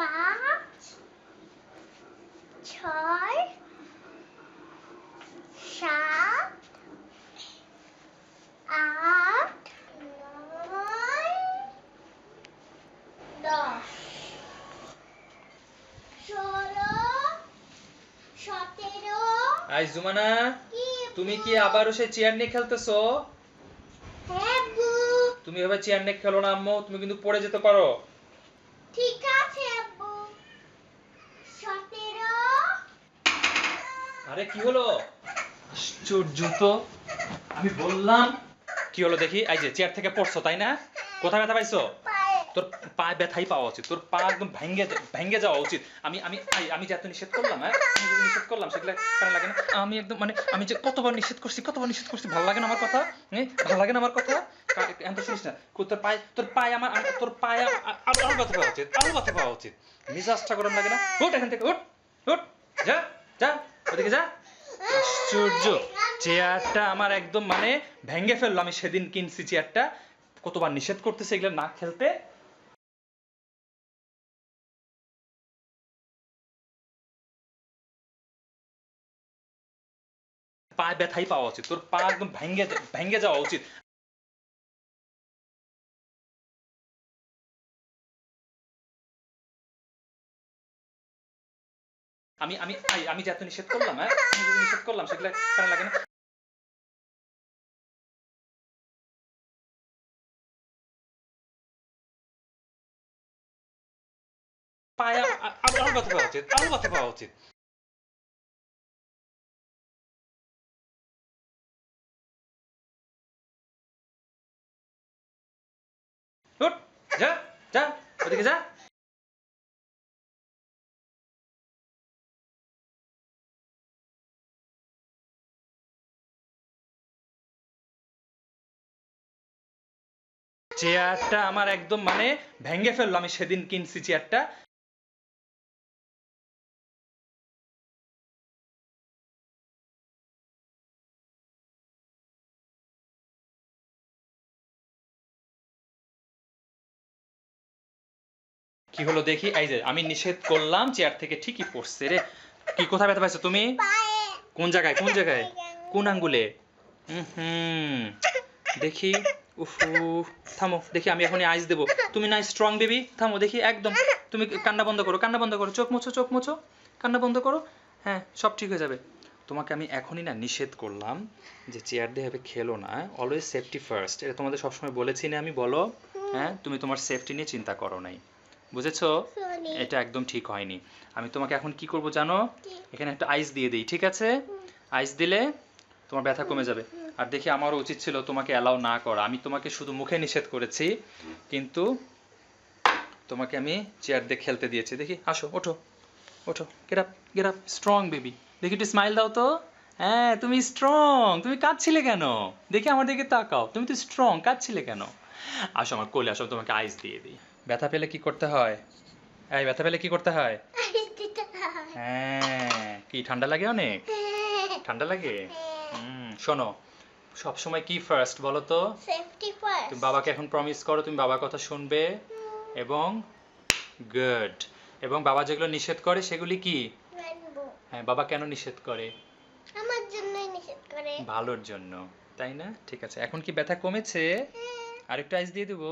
পাঁচ ছয় সাত আট নয় দশ। ষোলো সতেরো আই জুমানা তুমি কি আবারও সেই চেয়ার নিয়ে খেলতেছো? হ্যাঁ তুমি এভাবে চেয়ার নিয়ে খেলো না আম্মু তুমি কিন্তু পড়ে যেতে পারো। ঠিক আছে সতেরো। আরে কি হলো? আশ্চর্য তো। আমি বললাম। কি হলো দেখি? এই যে চেয়ার থেকে পড়ছো তাই না? কোথায় ব্যথা পাইছো? তোর পায়ে ব্যথাই পাওয়া উচিত। তোর পা একদম ভেঙ্গে ভেঙ্গে যাওয়া উচিত। আমি আমি আমি যে এত নিষেধ করলাম হ্যাঁ? আমি যে নিষেধ করলাম, সেগুলো কেন লাগে না? আমি একদম মানে আমি যে কতবার নিষেধ করছি, কতবার নিষেধ করছি, ভালো লাগে না আমার কথা? ভালো লাগে না আমার কথা? শুনিস না? তোর পায়ে তোর পায়ে আমার তোর পায়ে আরও আরও ব্যথা পাওয়া উচিত আরও ব্যথা পাওয়া উচিত। মিজাজটা গরম লাগে না? এখান থেকে যা যা, ওদিকে যা। আশ্চর্য। চেয়ারটা আমার একদম মানে ভেঙ্গে ফেলল। আমি সেদিন কিনছি চেয়ারটা। কতবার নিষেধ করতেছে এগুলো না খেলতে? পায়ে ব্যথাই পাওয়া উচিত। তোর পা একদম ভেঙ্গে ভেঙ্গে যাওয়া উচিত। আমি আমি আমি যে এত নিষেধ করলাম হ্যাঁ? আমি যে নিষেধ করলাম, সেগুলো কেন লাগে না? পায়া আরও ব্যথা পাওয়া উচিত আরও ব্যথা পাওয়া উচিত। যা যা ওদিকে যা চেয়ারটা আমার একদম মানে ভেঙে ফেলল আমি সেদিন কিনছি চেয়ারটা কি হলো দেখি? এই যে, আমি নিষেধ করলাম চেয়ার থেকে ঠিকই পড়ছে রে। কি, কোথায় ব্যথা পাইছো তুমি? কোন জায়গায় কোন জায়গায়? কোন আঙ্গুলে? হুম। দেখি, উফু, থামো, দেখি আমি এখনই আইস দেবো। তুমি না স্ট্রং বেবি থামো, দেখি, একদম। তুমি কান্না বন্ধ করো, কান্না বন্ধ করো। চোখ মুছো চোখ মুছো। কান্না বন্ধ করো। হ্যাঁ সব ঠিক হয়ে যাবে। তোমাকে আমি এখনই না নিষেধ করলাম যে চেয়ার দিয়ে হবে, খেলো না। অলওয়েজ সেফটি ফার্স্ট এটা তোমাদের সবসময় বলেছি না আমি, বলো। হ্যাঁ তুমি তোমার সেফটি নিয়ে চিন্তা করো নাই। বুঝেছ? এটা একদম ঠিক হয়নি। আমি তোমাকে এখন কি করব জানো? এখানে একটা আইস দিয়ে দিই ঠিক আছে? আইস দিলে তোমার ব্যথা কমে যাবে। আর দেখি আমারও উচিত ছিল তোমাকে অ্যালাউ না করা। আমি তোমাকে শুধু মুখে নিষেধ করেছি কিন্তু তোমাকে আমি চেয়ার দিয়ে খেলতে দিয়েছি। দেখি আসো ওঠো ওঠো। Get up get up strong baby দেখি একটু স্মাইল দাও তো। হ্যাঁ তুমি স্ট্রং তুমি কাঁদছিলে কেন? দেখি আমার দিকে তাকাও। তুমি তো স্ট্রং কাঁদছিলে কেন? আসো আমার কোলে আসো তোমাকে আইস দিয়ে দিই। ব্যথা পেলে কি করতে হয়? এই ব্যথা পেলে কি করতে হয়? হ্যাঁ কি ঠান্ডা লাগে অনেক? ঠান্ডা লাগে? হুম শোনো সব সময় কি ফার্স্ট বলো তো? তুমি বাবাকে এখন প্রমিস করো তুমি বাবার কথা শুনবে। এবং গুড এবং বাবা যেগুলো নিষেধ করে সেগুলি কি? হ্যাঁ বাবা কেন নিষেধ করে? আমার জন্যই নিষেধ করে। ভালোর জন্য তাই না? ঠিক আছে এখন কি ব্যথা কমেছে? আরেকটু আইস দিয়ে দেবো?